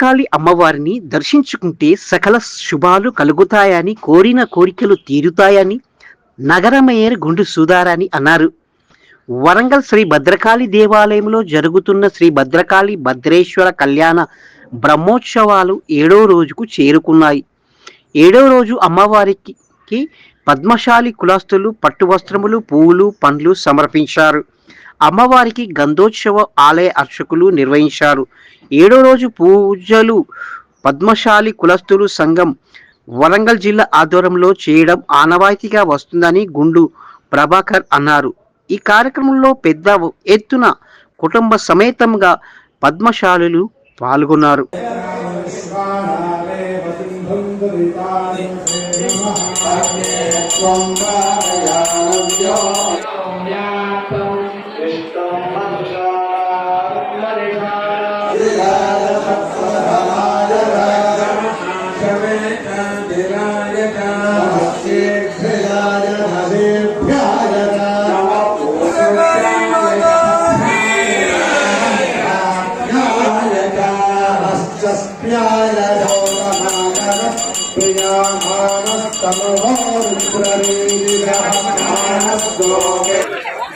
భద్రకాళి అమ్మవారిని దర్శించుకుంటే సకల శుభాలు కలుగుతాయని కోరిన కోరికలు తీరుతాయని నగర మేయర్ గుండు సుధారాణి అన్నారు. వరంగల్ శ్రీ భద్రకాళి దేవాలయంలో జరుగుతున్న శ్రీ భద్రకాళి భద్రేశ్వర కళ్యాణ బ్రహ్మోత్సవాలు ఏడో రోజుకు చేరుకున్నాయి. ఏడో రోజు అమ్మవారికి పద్మశాలి కులాస్తులు పట్టు వస్త్రములు పువ్వులు పండ్లు సమర్పించారు. అమ్మవారికి గంధోత్సవ ఆలయ అర్చకులు నిర్వహించారు. ఏడో రోజు పూజలు పద్మశాలి కులస్తులు సంఘం వరంగల్ జిల్లా ఆధ్వర్యంలో చేయడం ఆనవాయితీగా వస్తుందని గుండు ప్రభాకర్ అన్నారు. ఈ కార్యక్రమంలో పెద్ద ఎత్తున కుటుంబ సమేతంగా పద్మశాలులు పాల్గొన్నారు.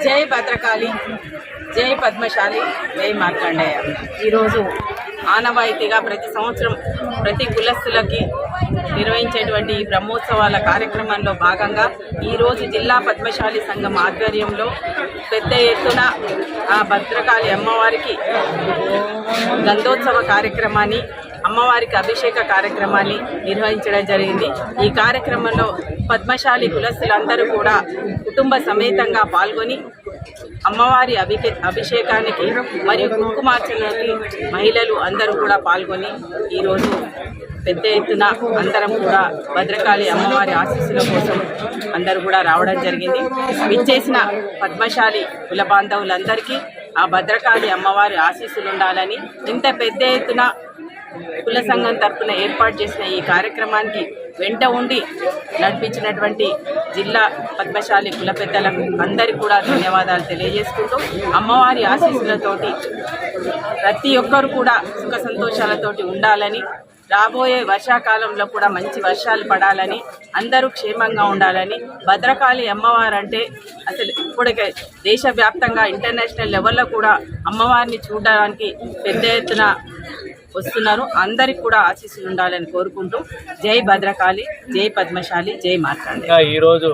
జై భద్రకాళి జై పద్మశాలి జై మార్కండేయ. ఈరోజు ఆనవాయితీగా ప్రతి సంవత్సరం ప్రతి కులస్తులకి నిర్వహించేటువంటి ఈ బ్రహ్మోత్సవాల కార్యక్రమంలో భాగంగా ఈరోజు జిల్లా పద్మశాలి సంఘం ఆధ్వర్యంలో పెద్ద ఎత్తున ఆ భద్రకాళి అమ్మవారికి గంధోత్సవ కార్యక్రమాన్ని అమ్మవారికి అభిషేక కార్యక్రమాన్ని నిర్వహించడం జరిగింది. ఈ కార్యక్రమంలో పద్మశాలి కులస్తులందరూ కూడా కుటుంబ సమేతంగా పాల్గొని అమ్మవారి అభికే అభిషేకానికి మరియు కుంకుమార్చనకి మహిళలు అందరూ కూడా పాల్గొని ఈరోజు పెద్ద ఎత్తున అందరం కూడా భద్రకాళి అమ్మవారి ఆశీస్సుల కోసం అందరూ కూడా రావడం జరిగింది. విచ్చేసిన పద్మశాలి కుల బాంధవులందరికీ ఆ భద్రకాళి అమ్మవారి ఆశీస్సులు ఉండాలని ఇంత పెద్ద ఎత్తున కుల సంఘం తరఫున ఏర్పాటు చేసిన ఈ కార్యక్రమానికి వెంట ఉండి నడిపించినటువంటి జిల్లా పద్మశాలి కుల పెద్దలకు అందరికీ కూడా ధన్యవాదాలు తెలియజేసుకుంటూ అమ్మవారి ఆశీస్సులతోటి ప్రతి ఒక్కరు కూడా సుఖ సంతోషాలతోటి ఉండాలని రాబోయే వర్షాకాలంలో కూడా మంచి వర్షాలు పడాలని అందరూ క్షేమంగా ఉండాలని భద్రకాళి అమ్మవారు అంటే అసలు ఇప్పటికే దేశవ్యాప్తంగా ఇంటర్నేషనల్ లెవెల్లో కూడా అమ్మవారిని చూడడానికి పెద్ద ఎత్తున వస్తున్నారు. అందరికి కూడా ఆశీస్సులు ఉండాలని కోరుకుంటూ జై భద్రకాళి జై పద్మశాలి జై మార్కండే ఈరోజు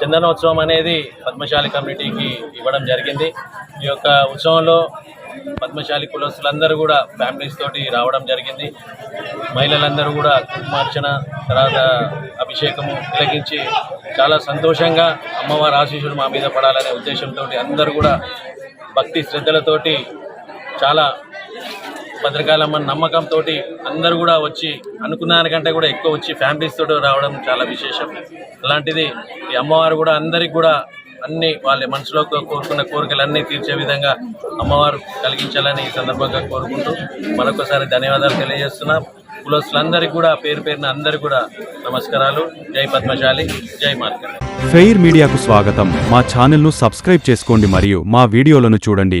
చందనోత్సవం అనేది పద్మశాలి కమ్యూనిటీకి ఇవ్వడం జరిగింది. ఈ యొక్క ఉత్సవంలో పద్మశాలి కులస్తులందరూ కూడా ఫ్యామిలీస్ తోటి రావడం జరిగింది. మహిళలందరూ కూడా కుంకుమార్చన తర్వాత అభిషేకము తిలగించి చాలా సంతోషంగా అమ్మవారి ఆశీస్సులు మా మీద పడాలనే ఉద్దేశంతో అందరూ కూడా భక్తి శ్రద్ధలతోటి చాలా భద్రకాలమ్మ నమ్మకంతో అందరూ కూడా వచ్చి అనుకున్న దానికంటే కూడా ఎక్కువ వచ్చి ఫ్యామిలీస్ తోటి రావడం చాలా విశేషం. అలాంటిది ఈ అమ్మవారు కూడా అందరికి కూడా అన్ని వాళ్ళ మనసులో కోరుకున్న కోరికలన్నీ తీర్చే విధంగా అమ్మవారు కలిగించాలని ఈ సందర్భంగా కోరుకుంటూ మరొకసారి ధన్యవాదాలు తెలియజేస్తున్నాం. కులస్తులందరికీ కూడా పేరు పేరున అందరికీ కూడా నమస్కారాలు. జై పద్మశాలి జై మార్కండ ఫెయిర్ మీడియాకు స్వాగతం. మా ఛానల్ను సబ్స్క్రైబ్ చేసుకోండి మరియు మా వీడియోలను చూడండి.